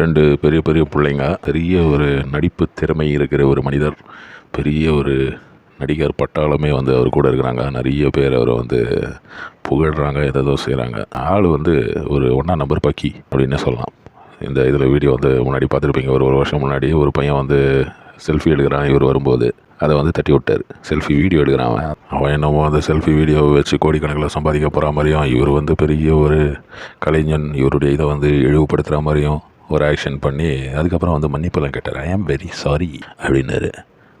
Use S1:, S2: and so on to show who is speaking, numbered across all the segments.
S1: ரெண்டு பெரிய பெரிய பிள்ளைங்க பெரிய ஒரு நடிப்பு திறமை இருக்கிற ஒரு மனிதர் பெரிய ஒரு நடிகர் பட்டாளமே வந்து அவர் கூட இருக்கிறாங்க. நிறைய பேர் அவரை வந்து புகழ்கிறாங்க ஏதோ செய்கிறாங்க ஆள் வந்து ஒரு ஒன்றா நம்பர் பக்கி அப்படின்னு சொல்லலாம். இந்த இதில் வீடியோ வந்து முன்னாடி பார்த்துருப்பீங்க. ஒரு ஒரு வருஷம் முன்னாடி ஒரு பையன் வந்து செல்ஃபி எடுக்கிறான். இவர் வரும்போது அதை வந்து தட்டி விட்டார். செல்ஃபி வீடியோ எடுக்கிறான் அவன். அவன் என்னமோ அந்த செல்ஃபி வீடியோவை வச்சு கோடிக்கணக்கில் சம்பாதிக்க போகிற மாதிரியும் இவர் வந்து பெரிய ஒரு கலைஞன். இவருடைய இதை வந்து இழிவுபடுத்துகிற மாதிரியும் ஒரு ஆக்ஷன் பண்ணி அதுக்கப்புறம் வந்து மன்னிப்பெல்லாம் கேட்டார். ஐ ஆம் வெரி சாரி அப்படின்னாரு.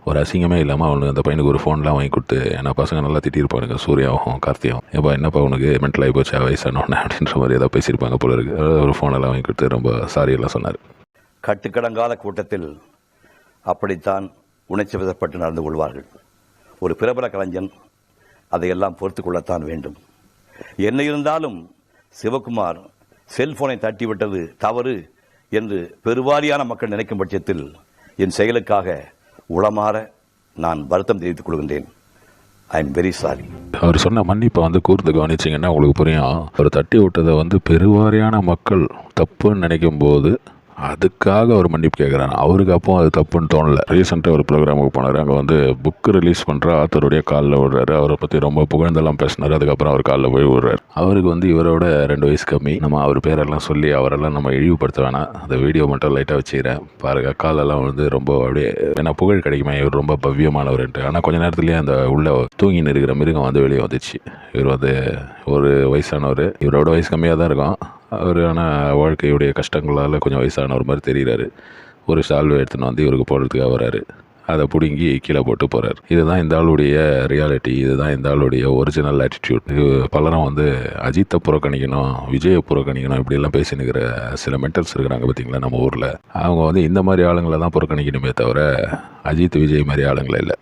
S1: ஒரு அசிங்கமே இல்லாமல் அவனுக்கு அந்த பையனுக்கு ஒரு ஃபோன்லாம் வாங்கி கொடுத்து ஏன்னா பசங்க நல்லா திட்டிருப்பானுங்க சூர்யாவும் கார்த்தியும். ஏப்பா என்னப்பா உனக்கு மென்டல் ஆகி போச்சா வயசானோன்னு அப்படின்ற மாதிரி ஏதாவது பேசியிருப்பாங்க போல இருக்கு. ஒரு ஃபோனெல்லாம் வாங்கி கொடுத்து ரொம்ப சாரி எல்லாம் சொன்னார்.
S2: கட்டுக்கடங்காத கூட்டத்தில் அப்படித்தான் உணர்ச்சி விதப்பட்டு நடந்து கொள்வார்கள். ஒரு பிரபல கலைஞன் அதையெல்லாம் பொறுத்து கொள்ளத்தான் வேண்டும். என்ன இருந்தாலும் சிவகுமார் செல்போனை தட்டிவிட்டது தவறு. என்று பெருவாரியான மக்கள் நினைக்கும் பட்சத்தில் என் செயலுக்காக உளமாற நான் வருத்தம் தெரிவித்துக் கொள்கின்றேன். ஐ எம் வெரி சாரி
S1: அவர் சொன்ன மன்னிப்பை வந்து கூர்ந்து கவனிச்சிங்கன்னா உங்களுக்கு புரியும். அவர் தட்டி விட்டதை வந்து பெருவாரியான மக்கள் தப்புன்னு நினைக்கும் போது அதுக்காக அவர் மன்னிப்பு கேட்குறாரு அவருக்கு அப்போ அது தப்புன்னு தோணல. ரீசெண்டாக ஒரு ப்ரோக்ராமுக்கு போனார். அங்கே வந்து புக்கு ரிலீஸ் பண்ணுற ஆத்தருடைய காலில் விடுறாரு. அவரை பற்றி ரொம்ப புகழ்ந்தெல்லாம் பேசினார். அதுக்கப்புறம் அவர் காலில் போய் விடுறாரு. அவருக்கு வந்து இவரோட ரெண்டு வயசு கம்மி. நம்ம அவர் பேரெல்லாம் சொல்லி அவரெல்லாம் நம்ம இழிவுபடுத்த வேணாம். அந்த வீடியோ மட்டும் லைட்டாக வச்சுக்கிறேன். பாருங்க காலெல்லாம் வந்து ரொம்ப அப்படியே ஏன்னா புகழ் கிடைக்குமே. இவர் ரொம்ப பவ்யமானவர்ன்ட்டு ஆனால் கொஞ்ச நேரத்துலேயே அந்த உள்ள தூங்கின்னு இருக்கிற மிருகம் வந்து வெளியே வந்துச்சு. இவர் வந்து ஒரு வயசானவர். இவரோட வயசு கம்மியாக தான் இருக்கும். அவரான வாழ்க்கையுடைய கஷ்டங்களால் கொஞ்சம் வயசானவர் மாதிரி தெரிகிறாரு ஒரு சால்வை எடுத்துன்னு வந்து இவருக்கு போடுறதுக்காக வராரு. அதை பிடுங்கி கீழே போட்டு போகிறார் இதுதான் இந்த ஆளுடைய ரியாலிட்டி இதுதான் இந்த ஆளுடைய ஒரிஜினல் ஆட்டிடியூட் இது பலரும் வந்து அஜித்தை புறக்கணிக்கணும் விஜயை புறக்கணிக்கணும் இப்படியெல்லாம் பேசினுக்கிற சில மென்டல்ஸ் இருக்கிறாங்க பார்த்தீங்களா நம்ம ஊரில். அவங்க வந்து இந்த மாதிரி ஆளுங்களை தான் புறக்கணிக்கணுமே தவிர அஜித் விஜய் மாதிரி ஆளுங்களை இல்லை.